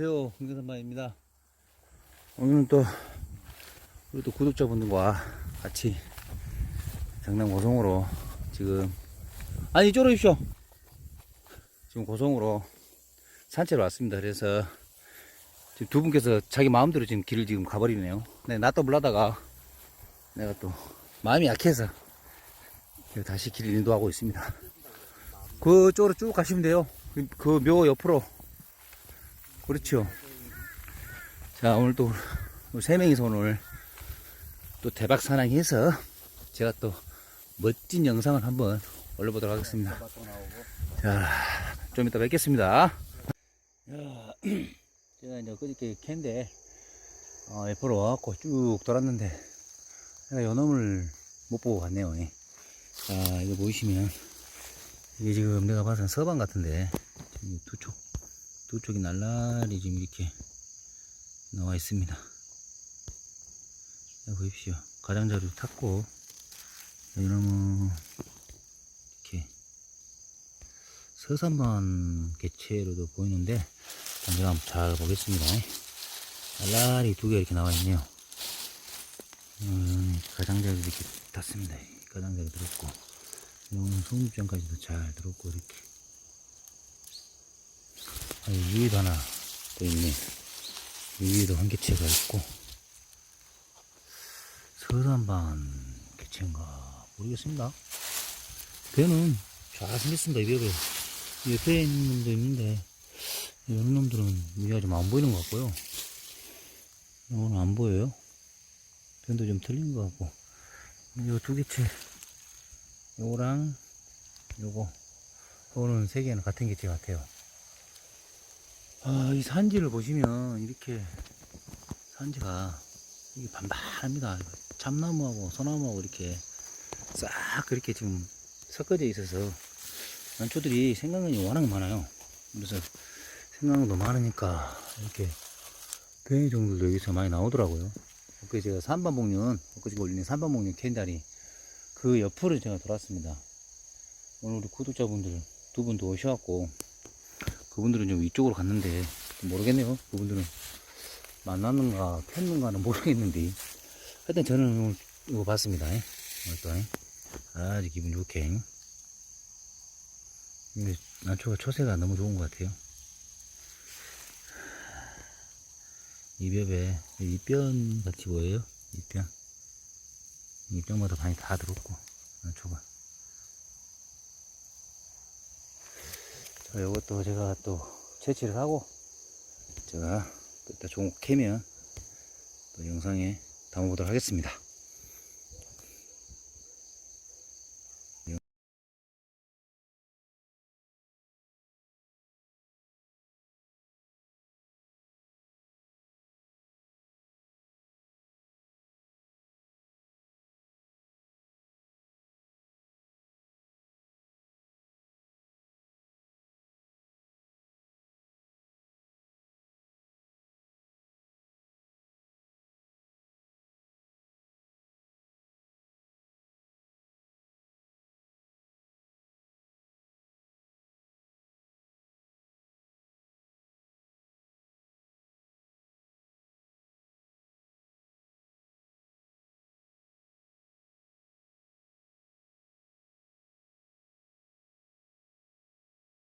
안녕하세요. 홍경선마입니다. 오늘은 또 우리 또 구독자분들과 같이 경남 고성으로 지금 아니 이쪽으로 오십시오. 지금 고성으로 산책을 왔습니다. 그래서 지금 두 분께서 자기 마음대로 지금 길을 지금 가버리네요. 네, 나또 몰라다가 내가 또 마음이 약해서 다시 길을 인도하고 있습니다. 그쪽으로 쭉 가시면 돼요. 그 묘 옆으로 그렇죠. 자, 오늘 또, 세 명이서 오늘 또 대박 사랑해서 제가 또 멋진 영상을 한번 올려보도록 하겠습니다. 자, 좀 이따 뵙겠습니다. 야, 제가 이제 그저께 캔데, 어, 옆으로 와갖고 쭉 돌았는데, 제가 요 놈을 못 보고 갔네요. 예. 자, 이거 보이시면, 이게 지금 내가 봐서는 서방 같은데, 두 쪽, 두 쪽이 날라리 지금 이렇게 나와 있습니다. 자, 보십시오. 가장자리도 탔고, 이놈은 이렇게 서산반 개체로도 보이는데, 제가 한번 잘 보겠습니다. 날라리 두 개 이렇게 나와 있네요. 음, 가장자리도 이렇게 탔습니다. 가장자리 들었고, 이놈은 송립장까지도 잘 들었고, 이렇게. 아, 이 위에도 하나 또 있네. 이 위에도 한 개체가 있고, 서산반 개체인가 모르겠습니다. 배는 잘 생겼습니다, 이 벽에. 이 옆에 있는 놈도 있는데, 이런 놈들은 위가 좀 안 보이는 것 같고요. 이거는 안 보여요. 변도 좀 틀린 것 같고. 이 두 개체, 요거랑 요거, 요거는 세 개는 같은 개체 같아요. 아, 이 산지를 보시면 이렇게 산지가 이게 반반합니다. 참나무하고 소나무하고 이렇게 싹 그렇게 지금 섞어져 있어서 난초들이 생강이 워낙 많아요. 그래서 생강도 많으니까 이렇게 뱅이 정도도 여기서 많이 나오더라고요. 그 제가 산반복륜 엊그제 올리는 산반복륜 캔다리 그 옆으로 제가 돌았습니다. 오늘 우리 구독자분들 두 분도 오셔갖고 그분들은 좀 이쪽으로 갔는데 모르겠네요. 그분들은 만났는가 폈는가는 모르겠는데 하여튼 저는 오늘 이거 봤습니다. 또 아주 기분 좋게 난초가 초세가 너무 좋은 것 같아요. 이벽에 이변 같이 보여요. 이변 이변마다 많이 다 들었고 난초가 자, 요것도 제가 또 채취를 하고 제가 좋은 거 캐면 또 영상에 담아보도록 하겠습니다.